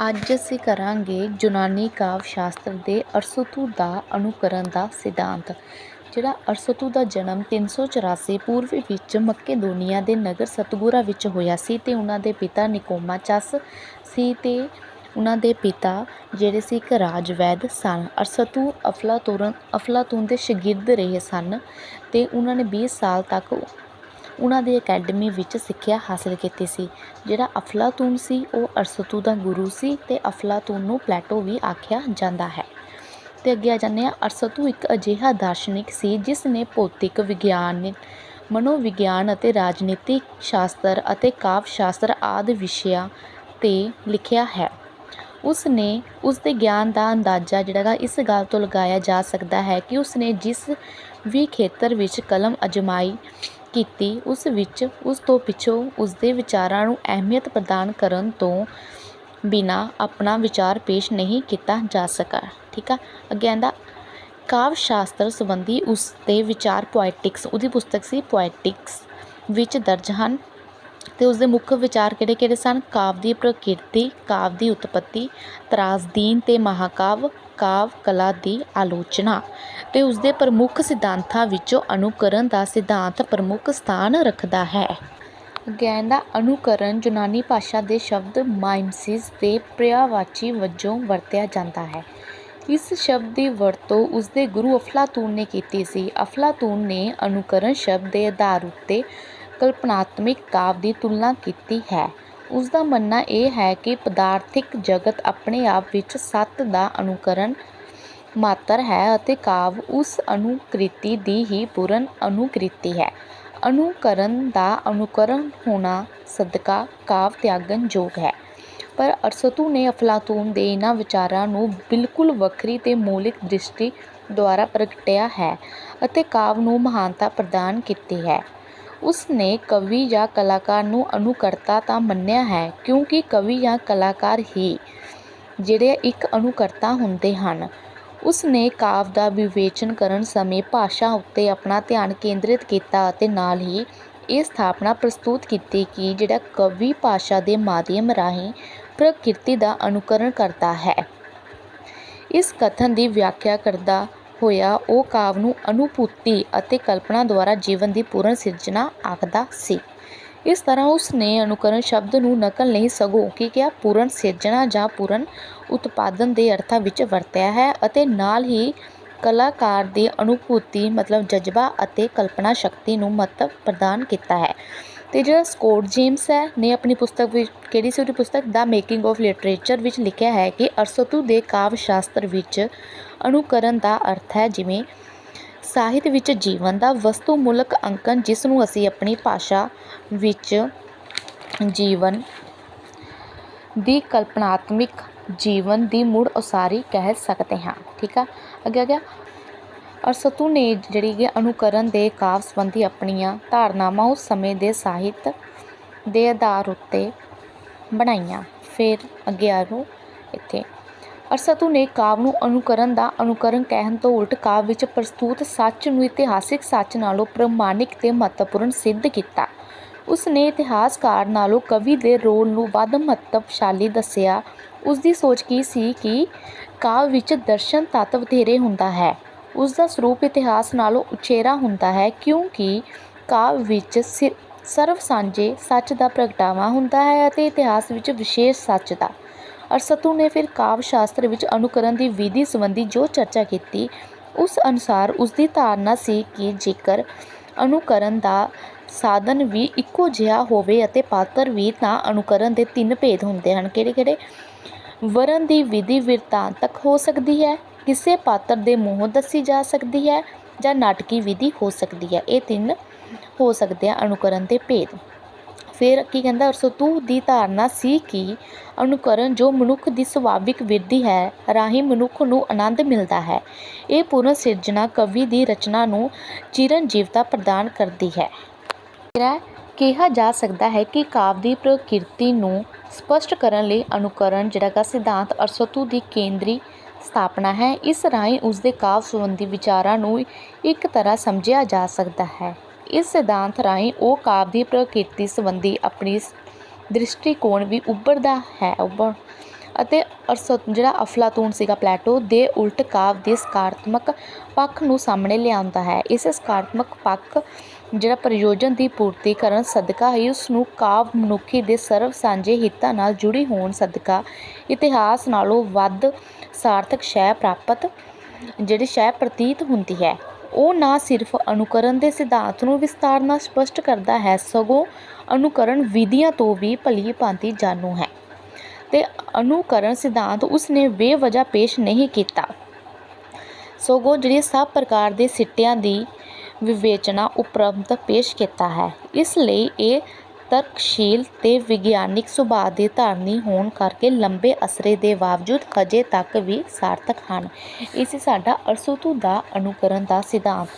ਅੱਜ ਅਸੀਂ ਕਰਾਂਗੇ ਯੂਨਾਨੀ ਕਾਵਿ ਸ਼ਾਸਤਰ ਦੇ ਅਰਸਤੂ ਦਾ ਅਨੁਕਰਨ ਦਾ ਸਿਧਾਂਤ, ਜਿਹੜਾ ਅਰਸਤੂ ਦਾ ਜਨਮ 384 ਪੂਰਵੀ ਵਿੱਚ ਮਕੇਦੋਨੀਆ ਦੇ ਨਗਰ ਸਤਗੁਰਾ ਵਿੱਚ ਹੋਇਆ ਸੀ ਤੇ ਉਹਨਾਂ ਦੇ ਪਿਤਾ ਨਿਕੋਮਾਚਸ ਸੀ ਤੇ ਉਹਨਾਂ ਦੇ ਪਿਤਾ, ਜਿਹੜੇ ਸੀ ਇੱਕ ਰਾਜਵੈਦ ਸਨ, ਅਰਸਤੂ ਅਫਲਾਤੂਰਨ, ਅਫਲਾਤੂਨ ਦੇ ਸ਼ਾਗਿਰਦ ਰਹੇ ਸਨ ਤੇ ਉਹਨਾਂ ਨੇ 20 ਸਾਲ ਤੱਕ ਉਹਨਾਂ ਦੀ ਅਕੈਡਮੀ ਵਿੱਚ ਸਿੱਖਿਆ ਹਾਸਲ ਕੀਤੀ ਸੀ। ਜਿਹੜਾ ਅਫਲਾਤੂਨ ਸੀ, ਉਹ ਅਰਸਤੂ ਦਾ ਗੁਰੂ ਸੀ ਅਤੇ ਅਫਲਾਤੂਨ ਨੂੰ ਪਲੈਟੋ ਵੀ ਆਖਿਆ ਜਾਂਦਾ ਹੈ। ਅਤੇ ਅੱਗੇ ਆ ਜਾਂਦੇ ਹਾਂ। ਅਰਸਤੂ ਇੱਕ ਅਜਿਹਾ ਦਾਰਸ਼ਨਿਕ ਸੀ, ਜਿਸ ਨੇ ਭੌਤਿਕ ਵਿਗਿਆਨ, ਮਨੋਵਿਗਿਆਨ ਅਤੇ ਰਾਜਨੀਤਿਕ ਸ਼ਾਸਤਰ ਅਤੇ ਕਾਵਿ ਸ਼ਾਸਤਰ ਆਦਿ ਵਿਸ਼ਿਆਂ 'ਤੇ ਲਿਖਿਆ ਹੈ। ਉਸ ਨੇ ਉਸ ਦੇ ਗਿਆਨ ਦਾ ਅੰਦਾਜ਼ਾ ਜਿਹੜਾ ਗਾ, ਇਸ ਗੱਲ ਤੋਂ ਲਗਾਇਆ ਜਾ ਸਕਦਾ ਹੈ ਕਿ ਉਸ ਨੇ ਜਿਸ ਵੀ ਖੇਤਰ ਵਿੱਚ ਕਲਮ ਅਜਮਾਈ ਕੀਤੀ, ਉਸ ਵਿੱਚ ਉਸ ਤੋਂ ਪਿੱਛੋਂ ਉਸਦੇ ਵਿਚਾਰਾਂ ਨੂੰ ਅਹਿਮੀਅਤ ਪ੍ਰਦਾਨ ਕਰਨ ਤੋਂ ਬਿਨਾਂ ਆਪਣਾ ਵਿਚਾਰ ਪੇਸ਼ ਨਹੀਂ ਕੀਤਾ ਜਾ ਸਕਾ ਠੀਕ ਆ? ਅੱਗੇ ਆਉਂਦਾ ਕਾਵਿ ਸ਼ਾਸਤਰ ਸੰਬੰਧੀ ਉਸ ਦੇ ਵਿਚਾਰ ਪੋਇਟਿਕਸ ਉਹਦੀ ਪੁਸਤਕ ਸੀ ਪੋਇਟਿਕਸ ਵਿੱਚ ਦਰਜ ਹਨ। ਤੇ ਉਸ ਦੇ ਮੁੱਖ ਵਿਚਾਰ ਕਿਹੜੇ ਕਿਹੜੇ ਸਨ? ਕਾਵਿ ਦੀ ਪ੍ਰਕਿਰਤੀ, ਕਾਵਿ ਦੀ ਉਤਪਤੀ, ਤਰਾਸਦੀਨ ਤੇ ਮਹਾਕਾਵ ਕਾਵਿ ਕਲਾ ਦੀ ਆਲੋਚਨਾ। ਅਤੇ ਉਸ ਦੇ ਪ੍ਰਮੁੱਖ ਸਿਧਾਂਤਾਂ ਵਿੱਚੋਂ ਅਨੁਕਰਨ ਦਾ ਸਿਧਾਂਤ ਪ੍ਰਮੁੱਖ ਸਥਾਨ ਰੱਖਦਾ ਹੈ। ਗਿਆਨ ਦਾ ਅਨੁਕਰਨ ਯੂਨਾਨੀ ਭਾਸ਼ਾ ਦੇ ਸ਼ਬਦ ਮਾਈਮਸਿਸ ਦੇ ਪਰਿਆਵਾਚੀ ਵਜੋਂ ਵਰਤਿਆ ਜਾਂਦਾ ਹੈ। ਇਸ ਸ਼ਬਦ ਦੀ ਵਰਤੋਂ ਉਸ ਦੇ ਗੁਰੂ ਅਫਲਾਤੂਨ ਨੇ ਕੀਤੀ ਸੀ। ਅਫਲਾਤੂਨ ਨੇ ਅਨੁਕਰਨ ਸ਼ਬਦ ਦੇ ਆਧਾਰ ਉੱਤੇ ਕਲਪਨਾਤਮਿਕ ਕਾਵਿ ਦੀ ਤੁਲਨਾ ਕੀਤੀ ਹੈ। ਉਸ ਦਾ ਮੰਨਣਾ ਇਹ ਹੈ ਕਿ ਪਦਾਰਥਿਕ ਜਗਤ ਆਪਣੇ ਆਪ ਵਿੱਚ ਸੱਤ ਦਾ ਅਨੁਕਰਨ ਮਾਤਰ ਹੈ ਅਤੇ ਕਾਵਿ ਉਸ ਅਨੁਕ੍ਰਿਤੀ ਦੀ ਹੀ ਪੂਰਨ ਅਨੁਕ੍ਰਿਤੀ ਹੈ। ਅਨੁਕਰਨ ਦਾ ਅਨੁਕਰਨ ਹੋਣਾ ਸਦਕਾ ਕਾਵਿ ਤਿਆਗਣ ਯੋਗ ਹੈ। ਪਰ ਅਰਸਤੂ ਨੇ ਅਫਲਾਤੂਨ ਦੇ ਇਹਨਾਂ ਵਿਚਾਰਾਂ ਨੂੰ ਬਿਲਕੁਲ ਵੱਖਰੀ ਤੇ ਮੌਲਿਕ ਦ੍ਰਿਸ਼ਟੀ ਦੁਆਰਾ ਪ੍ਰਗਟਿਆ ਹੈ ਅਤੇ ਕਾਵਿ ਨੂੰ ਮਹਾਨਤਾ ਪ੍ਰਦਾਨ ਕੀਤੀ ਹੈ। ਉਸ ਨੇ ਕਵੀ ਜਾਂ ਕਲਾਕਾਰ ਨੂੰ ਅਨੁਕਰਤਾ ਤਾਂ ਮੰਨਿਆ ਹੈ, ਕਿਉਂਕਿ ਕਵੀ ਜਾਂ ਕਲਾਕਾਰ ਹੀ ਜਿਹੜੇ ਇੱਕ ਅਨੁਕਰਤਾ ਹੁੰਦੇ ਹਨ। ਉਸ ਨੇ ਕਾਵਿ ਦਾ ਵਿਵੇਚਨ ਕਰਨ ਸਮੇਂ ਭਾਸ਼ਾ ਉੱਤੇ ਆਪਣਾ ਧਿਆਨ ਕੇਂਦਰਿਤ ਕੀਤਾ ਅਤੇ ਨਾਲ ਹੀ ਇਹ ਸਥਾਪਨਾ ਪ੍ਰਸਤੁਤ ਕੀਤੀ ਕਿ ਜਿਹੜਾ ਕਵੀ ਭਾਸ਼ਾ ਦੇ ਮਾਧਿਅਮ ਰਾਹੀਂ ਪ੍ਰਕਿਰਤੀ ਦਾ ਅਨੁਕਰਣ ਕਰਦਾ ਹੈ। ਇਸ ਕਥਨ ਦੀ ਵਿਆਖਿਆ ਕਰਦਾ ਹੋਇਆ ਉਹ ਕਾਵਿ ਨੂੰ ਅਨੁਭੂਤੀ ਅਤੇ ਕਲਪਨਾ ਦੁਆਰਾ ਜੀਵਨ ਦੀ ਪੂਰਨ ਸਿਰਜਣਾ ਆਖਦਾ ਸੀ। ਇਸ ਤਰ੍ਹਾਂ ਉਸ ਨੇ ਅਨੁਕਰਨ ਸ਼ਬਦ ਨੂੰ ਨਕਲ ਨਹੀਂ ਸਗੋਂ ਕੀ ਕਿਹਾ? ਪੂਰਨ ਸਿਰਜਣਾ ਜਾਂ ਪੂਰਨ ਉਤਪਾਦਨ ਦੇ ਅਰਥਾਂ ਵਿੱਚ ਵਰਤਿਆ ਹੈ ਅਤੇ ਨਾਲ ਹੀ ਕਲਾਕਾਰ ਦੀ ਅਨੁਭੂਤੀ, ਮਤਲਬ ਜਜ਼ਬਾ ਅਤੇ ਕਲਪਨਾ ਸ਼ਕਤੀ ਨੂੰ ਮਹੱਤਵ ਪ੍ਰਦਾਨ ਕੀਤਾ ਹੈ। ਤੇ ਜਿਹੜਾ ਸਕੋਟ ਜੇਮਸ ਹੈ, ਨੇ ਆਪਣੀ ਪੁਸਤਕ ਵਿੱਚ ਕਿਹੜੀ ਸੀ? ਉਹਦੀ ਪੁਸਤਕ ਦਾ ਮੇਕਿੰਗ ਆਫ ਲਿਟਰੇਚਰ ਵਿੱਚ ਲਿਖਿਆ ਹੈ ਕਿ ਅਰਸਤੂ ਦੇ ਕਾਵਿ ਸ਼ਾਸਤਰ ਵਿੱਚ ਅਨੁਕਰਨ ਦਾ ਅਰਥ ਹੈ ਜਿਵੇਂ ਸਾਹਿਤ ਵਿੱਚ ਜੀਵਨ ਦਾ ਵਸਤੂ ਵਸਤੂਮੂਲਕ ਅੰਕਨ ਜਿਸ ਨੂੰ ਅਸੀਂ ਆਪਣੀ ਭਾਸ਼ਾ ਵਿੱਚ ਜੀਵਨ ਦੀ ਕਲਪਨਾਤਮਿਕ ਜੀਵਨ ਦੀ ਮੁੜ ਉਸਾਰੀ ਕਹਿ ਸਕਦੇ ਹਾਂ। ਠੀਕ ਆ? ਅੱਗੇ ਆ ਗਿਆ ਅਰਸਤੂ ਨੇ ਜਿਹੜੀ ਕਿ ਅਨੁਕਰਨ ਦੇ ਕਾਵਿ ਸੰਬੰਧੀ ਆਪਣੀਆਂ ਧਾਰਨਾਵਾਂ ਉਸ ਸਮੇਂ ਦੇ ਸਾਹਿਤ ਦੇ ਆਧਾਰ ਉੱਤੇ ਬਣਾਈਆਂ। ਫਿਰ ਅੱਗੇ ਆ ਇੱਥੇ। ਅਰਸਤੂ ਨੇ ਕਾਵਿ ਨੂੰ ਅਨੁਕਰਨ ਦਾ ਅਨੁਕਰਨ ਕਹਿਣ ਤੋਂ ਉਲਟ ਕਾਵਿ ਵਿੱਚ ਪ੍ਰਸਤੁਤ ਸੱਚ ਨੂੰ ਇਤਿਹਾਸਿਕ ਸੱਚ ਨਾਲੋਂ ਪ੍ਰਮਾਣਿਕ ਤੇ ਮਹੱਤਵਪੂਰਨ ਸਿੱਧ ਕੀਤਾ। ਉਸ ਨੇ ਇਤਿਹਾਸਕਾਰ ਨਾਲੋਂ ਕਵੀ ਦੇ ਰੋਲ ਨੂੰ ਵੱਧ ਮਹੱਤਵਸ਼ਾਲੀ ਦੱਸਿਆ। ਉਸ ਦੀ ਸੋਚ ਕੀ ਸੀ ਕਿ ਕਾਵਿ ਵਿੱਚ ਦਰਸ਼ਨ ਤੱਤ ਵਧੇਰੇ ਹੁੰਦਾ ਹੈ। ਉਸ ਦਾ ਸਰੂਪ ਇਤਿਹਾਸ ਨਾਲੋਂ ਉਚੇਰਾ ਹੁੰਦਾ ਹੈ ਕਿਉਂਕਿ ਕਾਵਿ ਵਿੱਚ ਸਰਵ ਸਾਂਝੇ ਸੱਚ ਦਾ ਪ੍ਰਗਟਾਵਾ ਹੁੰਦਾ ਹੈ ਅਤੇ ਇਤਿਹਾਸ ਵਿੱਚ ਵਿਸ਼ੇਸ਼ ਸੱਚ ਦਾ ਅਰਸਤੂ ਨੇ ਫਿਰ ਕਾਵਿ ਸ਼ਾਸਤਰ ਵਿੱਚ ਅਨੁਕਰਨ ਦੀ ਵਿਧੀ ਸੰਬੰਧੀ ਜੋ ਚਰਚਾ ਕੀਤੀ, ਉਸ ਅਨੁਸਾਰ ਉਸ ਦੀ ਧਾਰਨਾ ਸੀ ਕਿ ਜੇਕਰ ਅਨੁਕਰਨ ਦਾ ਸਾਧਨ ਵੀ ਇੱਕੋ ਜਿਹਾ ਹੋਵੇ ਅਤੇ ਪਾਤਰ ਵੀ, ਤਾਂ ਅਨੁਕਰਨ ਦੇ ਤਿੰਨ ਭੇਦ ਹੁੰਦੇ ਹਨ। ਕਿਹੜੇ ਕਿਹੜੇ ਵਰਨ ਦੀ ਵਿਧੀ ਵਿਰਤਾਂਤਕ ਹੋ ਸਕਦੀ ਹੈ, ਕਿਸੇ ਪਾਤਰ ਦੇ ਮੂੰਹੋਂ ਦੱਸੀ ਜਾ ਸਕਦੀ ਹੈ ਜਾਂ ਨਾਟਕੀ ਵਿਧੀ ਹੋ ਸਕਦੀ ਹੈ। ਇਹ ਤਿੰਨ ਹੋ ਸਕਦੇ ਆ ਅਨੁਕਰਨ ਦੇ ਭੇਦ। ਫਿਰ ਕੀ ਕਹਿੰਦਾ, ਅਰਸਤੂ ਦੀ ਧਾਰਨਾ ਸੀ ਕਿ ਅਨੁਕਰਨ ਜੋ ਮਨੁੱਖ ਦੀ ਸੁਭਾਵਿਕ ਵਿਰਧੀ ਹੈ, ਰਾਹੀਂ ਮਨੁੱਖ ਨੂੰ ਆਨੰਦ ਮਿਲਦਾ ਹੈ। ਇਹ ਪੂਰਨ ਸਿਰਜਣਾ ਕਵੀ ਦੀ ਰਚਨਾ ਨੂੰ ਚਿਰੰਜੀਵਤਾ ਪ੍ਰਦਾਨ ਕਰਦੀ ਹੈ। ਮੇਰਾ ਕਿਹਾ ਜਾ ਸਕਦਾ ਹੈ ਕਿ ਕਾਵਿ ਦੀ ਪ੍ਰਕਿਰਤੀ ਨੂੰ ਸਪਸ਼ਟ ਕਰਨ ਲਈ ਅਨੁਕਰਨ ਜਿਹੜਾ ਦਾ ਸਿਧਾਂਤ ਅਰਸਤੂ ਦੀ ਕੇਂਦਰੀ ਸਥਾਪਨਾ ਹੈ, ਇਸ ਰਾਹੀਂ ਉਸ ਦੇ ਕਾਵਿ ਸੰਬੰਧੀ ਵਿਚਾਰਾਂ ਨੂੰ ਇੱਕ ਤਰ੍ਹਾਂ ਸਮਝਿਆ ਜਾ ਸਕਦਾ ਹੈ। ਇਸ ਸਿਧਾਂਤ ਰਾਹੀਂ ਉਹ ਕਾਵਿ ਦੀ ਪ੍ਰਕਿਰਤੀ ਸੰਬੰਧੀ ਆਪਣੀ ਦ੍ਰਿਸ਼ਟੀਕੋਣ ਵੀ ਉੱਭਰਦਾ ਹੈ, ਉੱਭਰ, ਅਤੇ ਅਰਸਤ ਜਿਹੜਾ ਅਫਲਾਤੂਨ ਸੀਗਾ ਪਲੈਟੋ, ਦੇ ਉਲਟ ਕਾਵਿ ਦੇ ਸਕਾਰਾਤਮਕ ਪੱਖ ਨੂੰ ਸਾਹਮਣੇ ਲਿਆਉਂਦਾ ਹੈ। ਇਸ ਸਕਾਰਾਤਮਕ ਪੱਖ ਜਿਹੜਾ ਪ੍ਰਯੋਜਨ ਦੀ ਪੂਰਤੀ ਕਰਨ ਸਦਕਾ ਹੀ ਉਸ ਨੂੰ ਕਾਵਿ ਮਨੁੱਖੀ ਦੇ ਸਰਵ ਸਾਂਝੇ ਹਿੱਤਾਂ ਨਾਲ ਜੁੜੀ ਹੋਣ ਸਦਕਾ ਇਤਿਹਾਸ ਨਾਲੋਂ ਵੱਧ ਸਾਰਥਕ ਸ਼ੈ ਪ੍ਰਾਪਤ, ਜਿਹੜੀ ਸ਼ੈ ਪ੍ਰਤੀਤ ਹੁੰਦੀ ਹੈ। ਉਹ ਨਾ ਸਿਰਫ ਅਨੁਕਰਨ ਦੇ ਸਿਧਾਂਤ ਨੂੰ ਵਿਸਤਾਰ ਨਾਲ ਸਪਸ਼ਟ ਕਰਦਾ ਹੈ, ਸਗੋਂ ਅਨੁਕਰਨ ਵਿਧੀਆਂ ਤੋਂ ਵੀ ਭਲੀ ਭਾਂਤੀ ਜਾਣੂ ਹੈ। ਤੇ ਅਨੁਕਰਨ ਸਿਧਾਂਤ ਉਸਨੇ ਬੇਵਜ੍ਹਾ ਪੇਸ਼ ਨਹੀਂ ਕੀਤਾ। ਸਗੋਂ ਜਿਹੜੀ ਸਭ ਪ੍ਰਕਾਰ ਦੇ ਸਿੱਟਿਆਂ ਦੀ ਵਿਵੇਚਨਾ ਉਪਰੰਤ ਪੇਸ਼ ਕੀਤਾ ਹੈ। ਇਸ ਲਈ ਇਹ ਤਰਕਸ਼ੀਲ ਤੇ ਵਿਗਿਆਨਿਕ ਸੁਭਾਅ ਦੇ ਧਾਰਨੀ ਹੋਣ ਕਰਕੇ ਲੰਬੇ ਅਸਰੇ ਦੇ ਬਾਵਜੂਦ ਅਜੇ ਤੱਕ ਵੀ ਸਾਰਥਕ ਹਨ। ਇਸ ਸਾਡਾ ਅਰਸਤੂ ਦਾ ਅਨੁਕਰਨ ਦਾ ਸਿਧਾਂਤ।